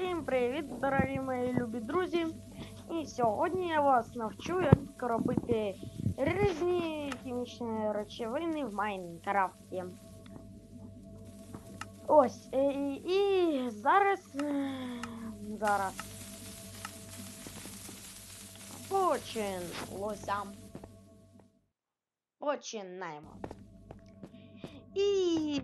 Всім привіт, дорогі мої любі друзі! І сьогодні я вас навчу, як робити різні хімічні речовини в Майнкрафті. Ось, е, і, і зараз. е, Зараз. Почалося. Починаємо. І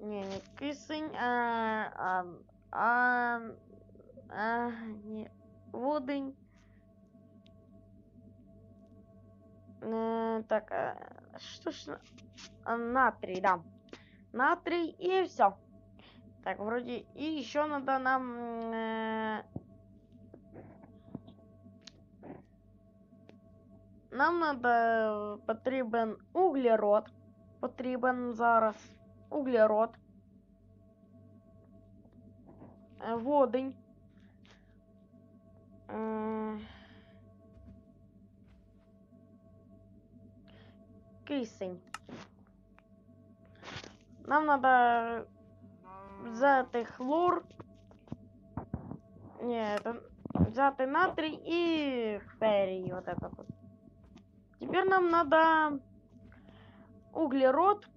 не не кисень а а а, а не водень Э, так а, что ж а, натрий да. Натрий и все так, вроде и еще надо нам... э, Нам надо потрібен углерод. Потрібен зараз углерод. Е, Водень. Е, Кисень. Нам надо взяти хлор. Ні, это взяти натрий и феррий, вот это вот. Теперь нам надо углерод.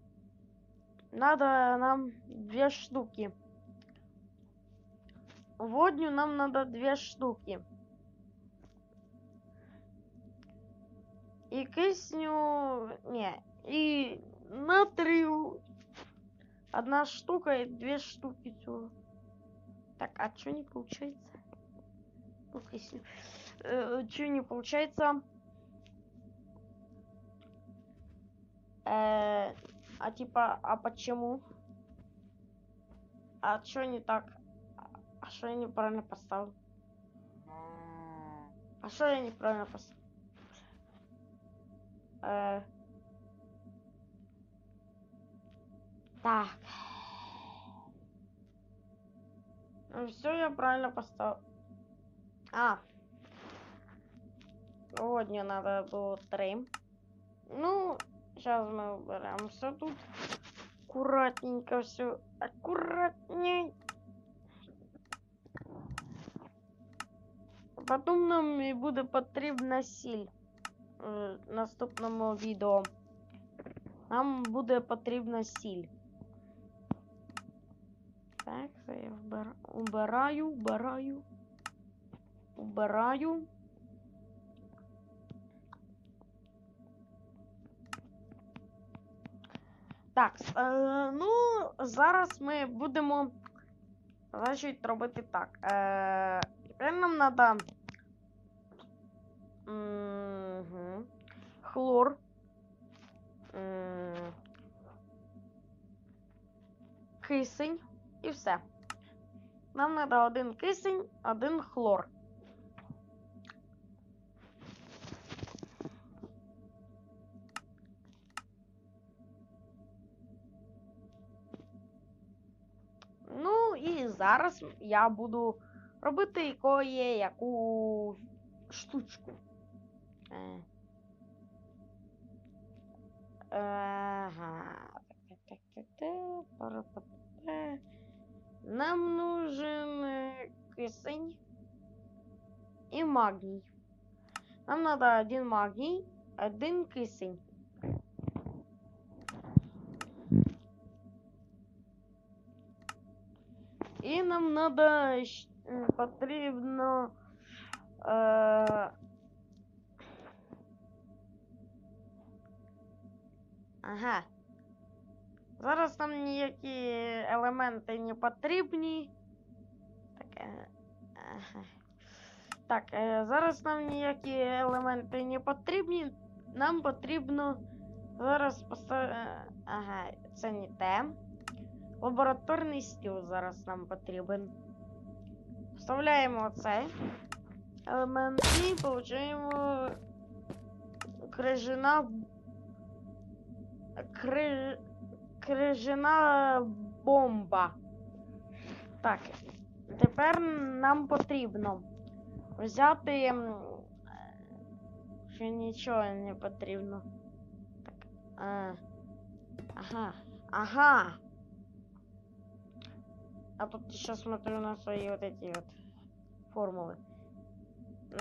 Надо нам две штуки. Водню нам надо две штуки. И кисню... Не, и натрию Одна штука и две штуки всего. Так, а что не получается? Ну, если... что не получается? Э, а типа, а почему? А что не так? А что я неправильно поставил? А что я неправильно поставил? Э, Так. Ну все, я правильно поставил. А. Вот мне надо было три. Ну, сейчас мы уберем все тут. Аккуратненько все. Аккуратней. Потом нам і буде потрібна сіль в наступному відео. Нам буде потрібна сіль. Так, це я вбира... убираю, убираю. Так, е, ну, зараз ми будемо, значить, робити так. Е, тепер нам треба угу, хлор. Кисень і все. Нам треба один кисень, один хлор. І зараз я буду робити кое яку штучку. Е. Ага. Нам нужен э, кисень и магний. Нам надо один магний, один кисень. І нам надо м, потрібно е, Ага. Зараз нам ніякі елементи не потрібні. Так, е, ага. так е, зараз нам ніякі елементи не потрібні. Нам потрібно зараз поставити. Ага, це не те. Лабораторний стіл зараз нам потрібен. Вставляємо цей елемент і отримуємо крижина Кри... крижана бомба. Так. Тепер нам потрібно взяти. е, Ще нічого не потрібно. Так. А, ага. Ага. А тут еще смотрю на свои вот эти вот формулы.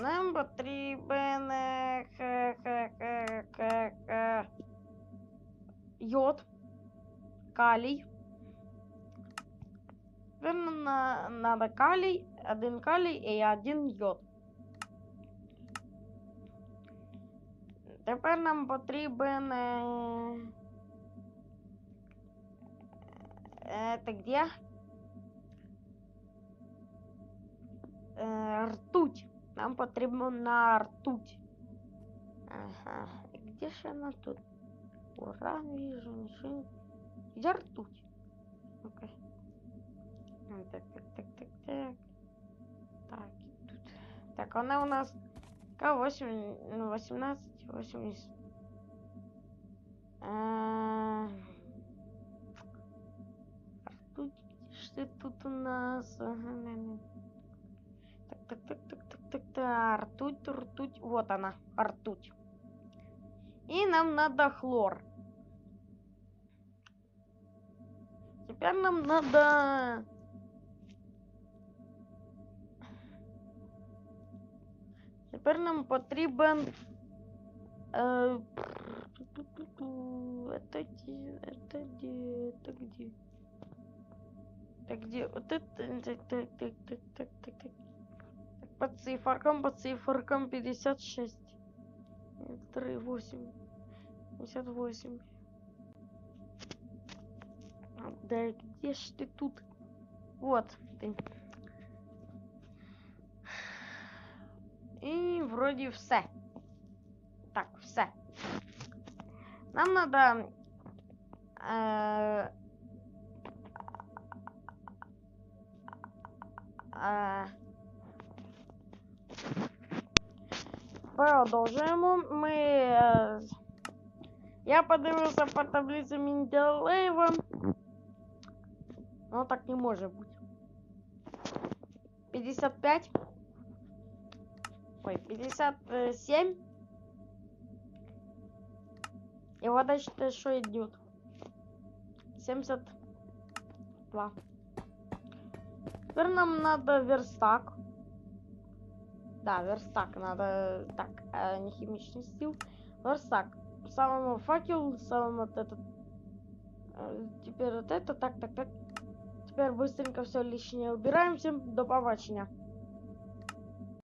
Нам потрібен е, х- х- х- х- х- йод, калій. Тепер нам на- надо калій, один калій і один йод. Тепер нам потрібен. Е... Это где? ртуть. Нам потрібно на ртуть. Ага. І Где ж вона тут? Уран вижу, ничего. Где ртуть? Ну-ка. М, Так, так, так, так, так. Так, і тут. Так, вона у нас К8, ну, 18, 80. А, Ртуть, где ж ты тут у нас? Ага, не, не. так, так, так, так, так, так, ртуть, ртуть, вот она, ртуть. И нам надо хлор. Теперь нам надо... Теперь нам потрібен... Э... Это где? Это где? Это где? Так где? Вот это... Так, так, так, так, так, так, так. По циферкам, по циферкам 56. 3, 8. 58. А, Да где ж ты тут? Вот ты. И вроде все. Так, все. Нам надо... Э, э, Продовжуємо. Ми. е, Я подивився по таблиці Менделеєва. Ну так не може бути. 55. Ой, 57. И вот дальше что идет? 72. Теперь нам надо верстак. Да, верстак надо. Так, э, не химичный стил. Верстак. Самому факел, самому вот этот. Э, Теперь вот это, так, так, так. Теперь быстренько все лишнее убираем. Всем до побачення.